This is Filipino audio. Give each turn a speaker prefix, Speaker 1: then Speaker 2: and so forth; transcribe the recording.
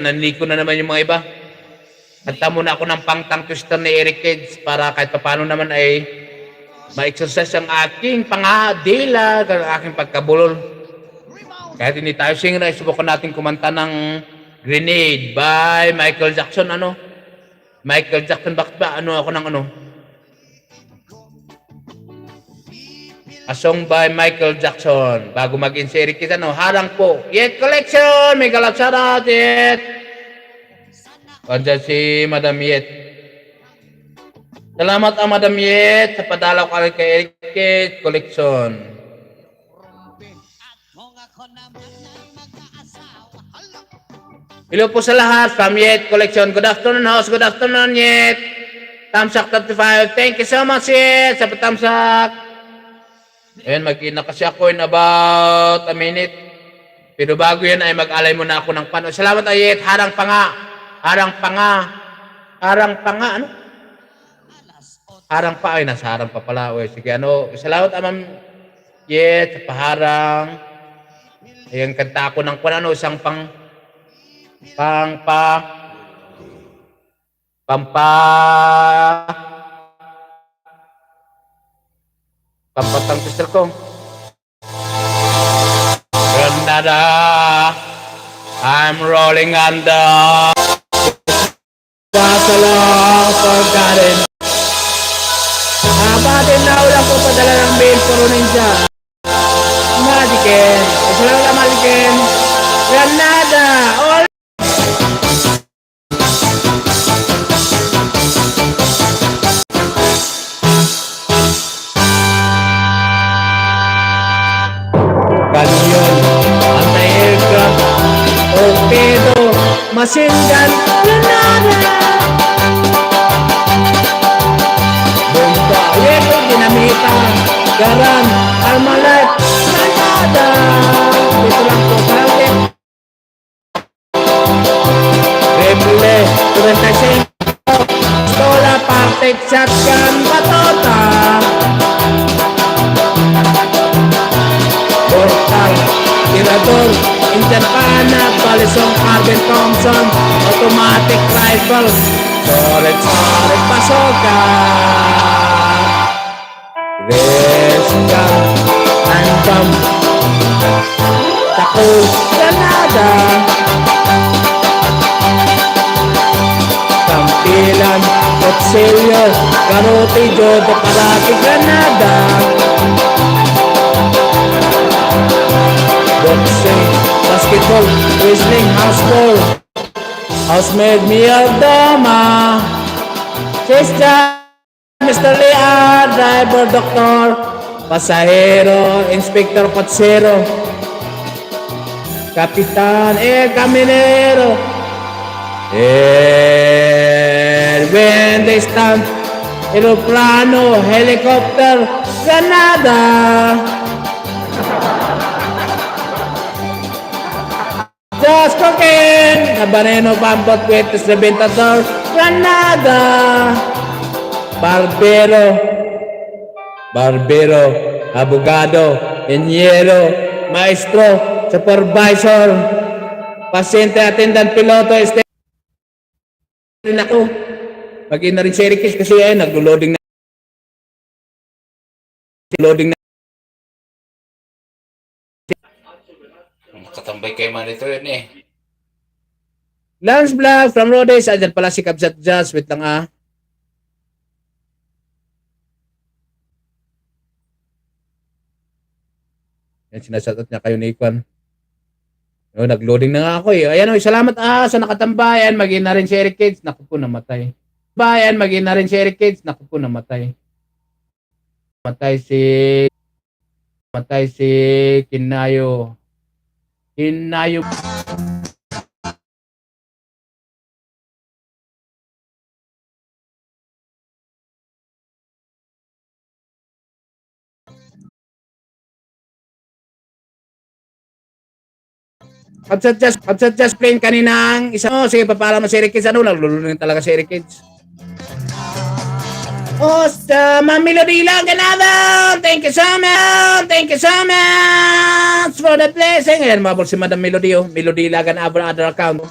Speaker 1: Naninig ko na naman yung mga iba. Kanta muna ako ng pangtang twister ni Eric Kids para kahit paano naman ay ma-exercise ang aking pangadila, ang aking pagkabulol. Kahit hindi tayo singer, ay subukan natin kumanta ng Grenade by Michael Jackson. Ano? Michael Jackson, bakit ba? Ano ako ng ano? A song by Michael Jackson. Bago mag-in si Eric Kids, ano? Harang po. Yet Collection! May shoutout, Yet! Andiyan si Madam Yet. Salamat ang Madam Yet sa padalaw ka kay Eric Kids Collection. Hello po sa lahat from Yet Collection. Good afternoon, host. Good afternoon, Yet. Tamsak 35. Thank you so much, Yet, sa patamsak. Ayan, mag-ina kasi ako in about a minute. Pero bago yan ay mag-alay muna ako ng pano. Salamat, Ayet. Harang pa nga. Harang pa nga. Harang pa nga. Ano? Harang pa. Ay, nasa harang pa pala. Uy, sige, ano. Salamat, Amam Yet, sa paharang. Ayan, kanta ako ng kung ano, isang pang pang pa pampa pampatang sister ko. Granada I'm rolling on the Kasalang forgotten Abatin na ulang ko padala ng mail puro ninja. Magiken. Salamat ka Magiken. Granada Kanyon, anti-aircraft, torpedo, machine gun, granada. Bomba, yelo, dinamita, garan, armalite, granada. Dito lang po, Tirador, Interpana, Balisong, Carbon Thompson, Automatic Rifle, Solid, Solid, Pasoka, Resca, Anthem, Taco, Granada, Tampilan, Kutsilyo, Garote, Jodo, Karate, Granada, boxing, basketball, wrestling, houseball, housemaid, Mia Dama, sister, Mr. Lea, driver, doctor, pasahero, inspector, patsero, kapitan, eh, caminero, and when they stand, aeroplano, helicopter, Granada, Just cooking! Habanero, Pampot, Cuetes, Reventador, Granada! Barbero, Barbero, Abogado, Enyero, Maestro, Supervisor, Pasyente, Attendant, Piloto, este rin ako. Pag na rin si Erikis kasi ay nag-loading na loading na Katambay kay man ito yun eh. Lance Black from Rhodes. Andyan pala si Kabsat Jazz. Wait lang ah. Yan, sinasatot niya kayo ni Ikwan. No, nag-loading na nga ako eh. Ayan o, salamat ah sa nakatambayan. Maging na rin si Eric Kids. Naku po, namatay. Bayan, maging na rin si Eric Kids. Naku po, namatay. Namatay si... Namatay si Kinayo. Kinayo. Pag-suggest, pag-suggest plain kaninang isa, oh, sige, papala mo si Eric Kids, ano, naglulunod talaga si Eric Kids. Osta, Melody lang ganado. Thank you so much. Thank you so much Lord at blessing. Ayan, mabol si Madam Melody. Oh. Melody Lagan Abra Other Account.